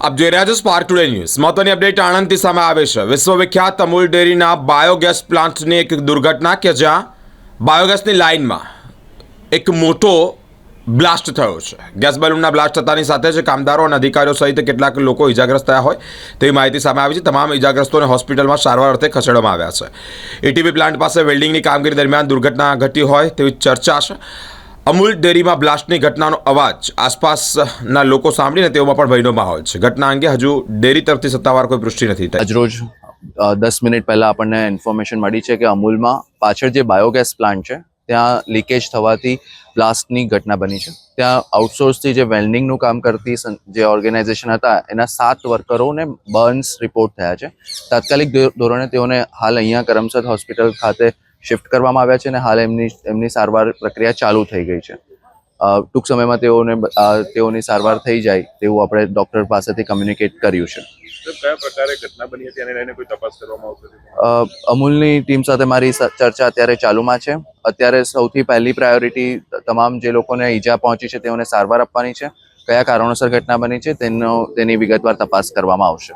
આપ જોઈ રહ્યા છો સ્પાર્ક ટુડે ન્યૂઝ મહત્વની અપડેટ આણંદથી સામે આવે છે. વિશ્વવિખ્યાત અમૂલ ડેરીના બાયોગેસ પ્લાન્ટની એક દુર્ઘટના કે જ્યાં બાયોગેસની લાઇનમાં એક મોટો બ્લાસ્ટ થયો છે. ગેસ બેલૂનના બ્લાસ્ટ થતાની સાથે જ કામદારો અને અધિકારીઓ સહિત કેટલાક લોકો ઇજાગ્રસ્ત થયા હોય તેવી માહિતી સામે આવી છે. તમામ ઇજાગ્રસ્તોને હોસ્પિટલમાં સારવાર અર્થે ખસેડવામાં આવ્યા છે. એટીબી પ્લાન્ટ પાસે વેલ્ડિંગની કામગીરી દરમિયાન દુર્ઘટના ઘટી હોય તેવી ચર્ચા છે. અમૂલ ડેરીમાં બ્લાસ્ટની ઘટનાનો અવાજ. આસપાસના લોકો સાંભળીને તેઓમાં પણ ભયનો માહોલ છે. ઘટના અંગે હજુ ડેરી તરફથી સત્તાવાર કોઈ પુષ્ટિ નથી થઈ. આજરોજ દસ મિનિટ પહેલા આપણને ઇન્ફોર્મેશન મળી છે કે અમૂલમાં પાછળ જે બાયોગેસ પ્લાન્ટ છે, ત્યાં લીકેજ થવાથી બ્લાસ્ટની ઘટના બની છે. ત્યાં આઉટસોર્સથી જે વેલ્ડિંગનું કામ કરતી જે ઓર્ગેનાઇઝેશન હતા, એના સાત વર્કરોને બર્ન્સ રિપોર્ટ થયા છે. તાત્કાલિક ધોરણે તેઓને હાલ અહીંયા કરમસદ હોસ્પિટલ ખાતે શિફ્ટ કરવામાં આવ્યા છે અને હાલ એમની એમની સારવાર પ્રક્રિયા ચાલુ થઈ ગઈ છે. ટૂંક સમયમાં તેઓને તેઓની સારવાર થઈ જાય તેવું આપણે ડૉક્ટર પાસેથી કમ્યુનિકેટ કર્યું છે. કયા પ્રકારે ઘટના બની હતી? એને લઈને કોઈ તપાસ કરવામાં આવશે? અમૂલની ટીમ સાથે મારી ચર્ચા અત્યારે ચાલુમાં છે. અત્યારે સૌથી પહેલી પ્રાયોરિટી તમામ જે લોકોને ઈજા પહોંચી છે તેઓને સારવાર આપવાની છે. કયા કારણોસર ઘટના બની છે તેનો તેની વિગતવાર તપાસ કરવામાં આવશે.